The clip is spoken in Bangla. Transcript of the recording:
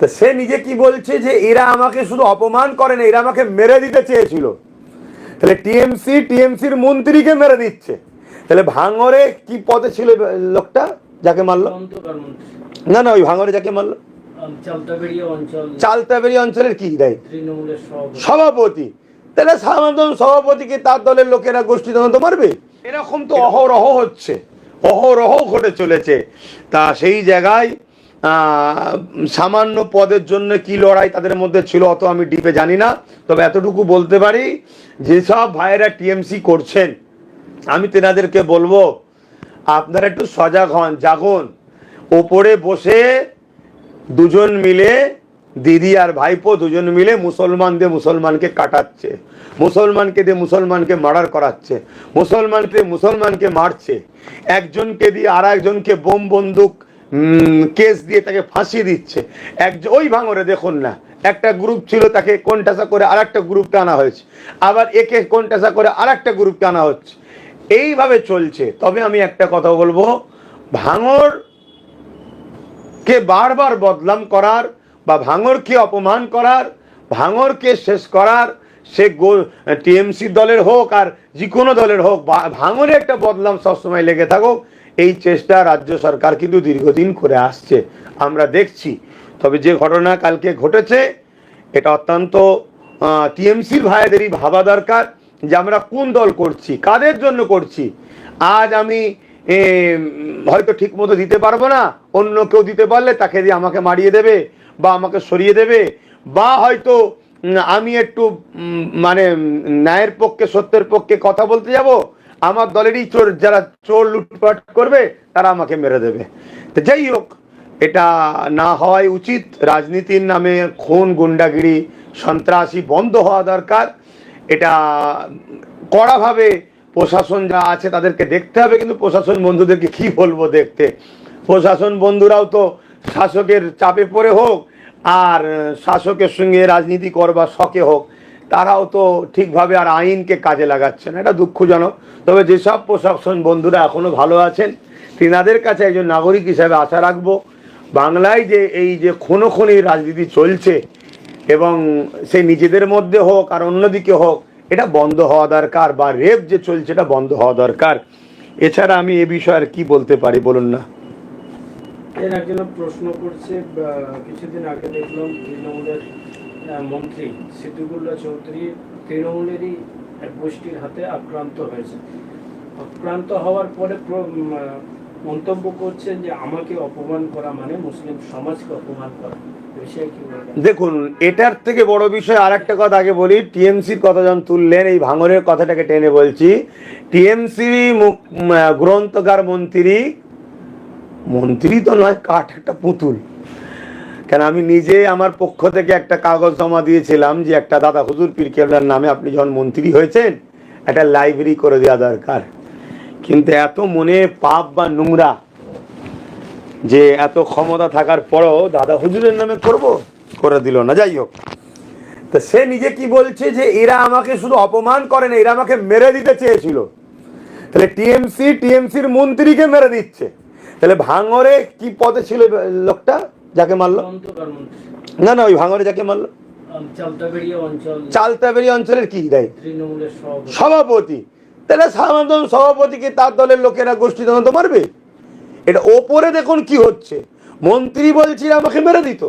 তো সে নিজে কি বলছে যে এরা আমাকে শুধু অপমান করে না এরা আমাকে মেরে দিতে চেয়েছিল? তাহলে টিএমসি টিএমসির মন্ত্রীকে মেরে দিচ্ছে। তাহলে ভাঙরে কি পদে ছিল লোকটা যাকে মারলো? না না ওই ভাঙরে যাকে মারলো। চালতাবেরি অঞ্চলের কি দেয়? সভাপতি। তাহলে সাধারণ সভাপতিকে তার দলের লোকেরা গোষ্ঠী তদন্ত মারবে? এরকম তো অহরহ হচ্ছে। অহরহ ঘটে চলেছে। তা সেই জায়গায় সামান্য পদের জন্য কি লড়াই তাদের মধ্যে ছিল অত আমি ডিপে জানি না। তবে এতটুকু বলতে পারি, যেসব ভাইয়েরা টিএমসি করছেন, আমি তেনাদেরকে বলব, আপনারা একটু সজাগ হন, জাগুন। ওপরে বসে দুজন মিলে দিদি আর ভাইপো দুজন মিলে মুসলমান দিয়ে মুসলমানকে কাটাচ্ছে, মুসলমানকে দিয়ে মুসলমানকে মার্ডার করাচ্ছে, মুসলমানকে মুসলমানকে মারছে। একজনকে দিয়ে আর একজনকে বোম বন্দুক কেস দিয়ে তাকে ফাঁসিয়ে দিচ্ছে। একজন ওই ভাঙরে দেখুন না, একটা গ্রুপ ছিল তাকে কোনটাসা করে আর একটা গ্রুপকে আনা হয়েছে। আবার একে কোনটাসা করে আর একটা গ্রুপকে আনা হচ্ছে। এইভাবে চলছে। তবে আমি একটা কথা বলব, ভাঙর কে বারবার বদলাম করার বা ভাঙরকে অপমান করার, ভাঙরকে শেষ করার, সে গো টিএমসি দলের হোক আর যে কোনো দলের হোক ভাঙরে একটা বদলাম সবসময় লেগে থাকুক। এই চেষ্টা রাজ্য সরকার কিন্তু দীর্ঘদিন করে আসছে। আমরা দেখছি। তবে যে ঘটনা কালকে ঘটেছে, এটা অত্যন্ত টিএমসির ভাইদেরই ভাবা দরকার যে আমরা কোন দল করছি, কাদের জন্য করছি। আজ আমি হয়তো ঠিক মতো দিতে পারব না, অন্য কেউ দিতে পারলে তাকে দিয়ে আমাকে মারিয়ে দেবে বা আমাকে সরিয়ে দেবে বা হয়তো আমি একটু মানে ন্যায়ের পক্ষে, সত্যের পক্ষে কথা বলতে যাব আমার দলেরই চোর, যারা চোর লুটপাট করবে, তারা আমাকে মেরে দেবে। তো যাই হোক, এটা না হওয়াই উচিত। রাজনীতির নামে খুন, গুন্ডাগিরি, সন্ত্রাসী বন্ধ হওয়া দরকার। এটা কড়াভাবে প্রশাসন যা আছে তাদেরকে দেখতে হবে, কিন্তু প্রশাসন বন্ধুদেরকে কি বলব দেখতে? প্রশাসন বন্ধুরাও তো শাসকের চাপে পড়ে হোক, আর শাসকের সঙ্গে রাজনীতি করবার শখে হোক তারাও তো ঠিকভাবে আর আইনকে কাজে লাগাচ্ছে না। এটা দুঃখজনক। তবে যেসব প্রশাসন বন্ধুরা এখনও ভালো আছেন, তিনাদের কাছে একজন নাগরিক হিসাবে আশা রাখব, বাংলায় যে এই যে খুনো খুনি রাজনীতি চলছে এবং সে নিজেদের মধ্যে হোক আর অন্যদিকে হোক, এটা বন্ধ হওয়া দরকার বা রেপ যে চলছে এটা বন্ধ হওয়া দরকার। এছাড়া আমি এ বিষয়ে আর কি বলতে পারি, বলুন না। এর প্রশ্ন করছে কিছুদিন আগে দেখলাম তৃণমূলের মন্ত্রী সিদ্দিকুল্লাহ চৌধুরী তৃণমূলেরই এক গোষ্ঠীর হাতে আক্রান্ত হয়েছে। আক্রান্ত হওয়ার পরে মন্তব্য করছেন যে আমাকে অপমান করা মানে মুসলিম সমাজকে অপমান করা। দেখুন, এটার থেকে বড় বিষয় আর একটা কথা আগে বলি, টিএমসির কথা যখন তুললেন, এই ভাঙনের কথাটাকে টেনে বলছি। টিএমসি গ্রন্থকার মন্ত্রী মন্ত্রী তো নয়, কাঠ একটা পুতুল। কেন, আমি নিজে আমার পক্ষ থেকে একটা কাগজ জমা দিয়েছিলাম যে একটা দাদা হুজুর পীর কেবলার নামে আপনি যখন মন্ত্রী হয়েছেন, একটা লাইব্রেরি করে দেওয়া দরকার। কিন্তু এত মনে পাপ বা নোংরা যে এত ক্ষমতা থাকার পরও দাদা হুজুরের নামে করব, করে দিল না, যাই হোক। তো সে নিজে কি বলছে যে এরা আমাকে শুধু অপমান করে না, এরা আমাকে মেরে দিতে চেয়েছিল। তাহলে টিএমসি, টিএমসির মন্ত্রীকে মেরে দিচ্ছে। তাহলে ভাঙরে কি পদে ছিল লোকটা? যাকে মারলো? না না ওই ভাঙরে যাকে মারলো? চালতাবেড়ি চালতাবেরি অঞ্চলের কি দেয়? সভাপতি। সভাপতি। তাহলে সাধারণ সভাপতিকে তার দলের লোকেরা গোষ্ঠী তদন্ত মারবে? এটা ওপরে দেখুন কি হচ্ছে। মন্ত্রী বলছিল আমাকে মেরে দিত।